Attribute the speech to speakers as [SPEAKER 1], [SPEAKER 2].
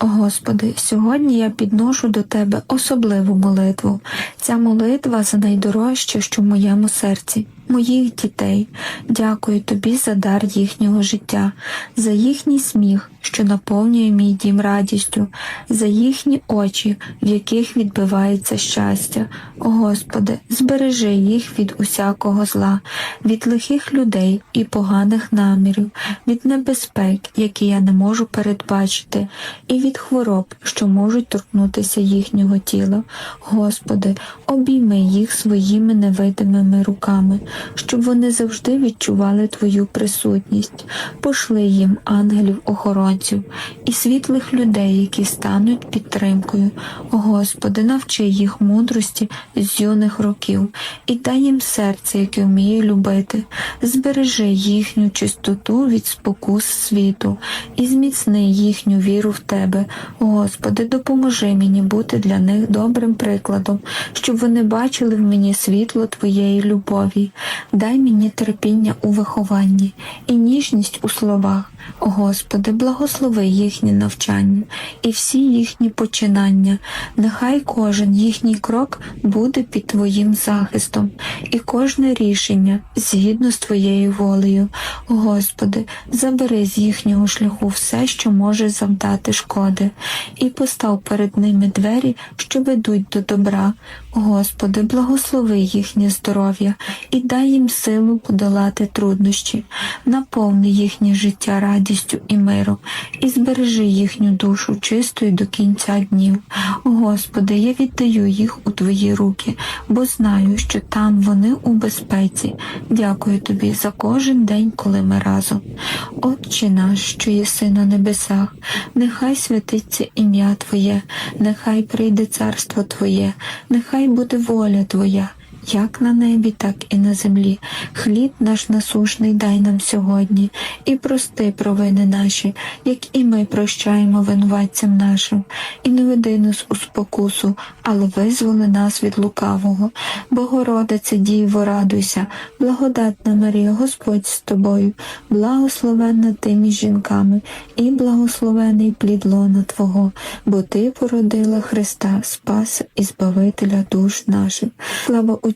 [SPEAKER 1] Господи, сьогодні я підношу до Тебе особливу молитву. Ця молитва за найдорожче, що в моєму серці, моїх дітей. Дякую Тобі за дар їхнього життя, за їхній сміх, що наповнює мій дім радістю, за їхні очі, в яких відбивається щастя. О Господи, збережи їх від усякого зла, від лихих людей і поганих намірів, від небезпек, які я не можу передбачити, і від хвороб, що можуть торкнутися їхнього тіла. Господи, обійми їх своїми невидимими руками, щоб вони завжди відчували Твою присутність. Пошли їм ангелів-охоронців і світлих людей, які стануть підтримкою. Господи, навчи їх мудрості з юних років і дай їм серце, яке вміє любити. Збережи їхню чистоту від спокус світу і зміцни їхню віру в Тебе. Господи, допоможи мені бути для них добрим прикладом, щоб вони бачили в мені світло Твоєї любові. Дай мені терпіння у вихованні і ніжність у словах. Господи, благослови їхнє навчання і всі їхні починання. Нехай кожен їхній крок буде під Твоїм захистом, і кожне рішення згідно з Твоєю волею. Господи, забери з їхнього шляху все, що може завдати шкоди, і постав перед ними двері, що ведуть до добра. Господи, благослови їхнє здоров'я і дай їм силу подолати труднощі, наповни їхнє життя радістю і миром, і збережи їхню душу чистою до кінця днів. Господи, я віддаю їх у Твої руки, бо знаю, що там вони у безпеці. Дякую Тобі за кожен день, коли ми разом. Отче наш, що єси на небесах, нехай святиться ім'я Твоє, нехай прийде царство Твоє, нехай буде воля Твоя. Як на небі, так і на землі. Хліб наш насушний дай нам сьогодні, і прости провини наші, як і ми прощаємо винуватцям нашим, і не веди нас у спокусу, але визволи нас від лукавого. Богородице, Діво, радуйся, благодатна Марія, Господь з тобою, благословенна ти між жінками, і благословений плід лона Твого, бо Ти породила Христа, Спаса і Збавителя душ наших. Слава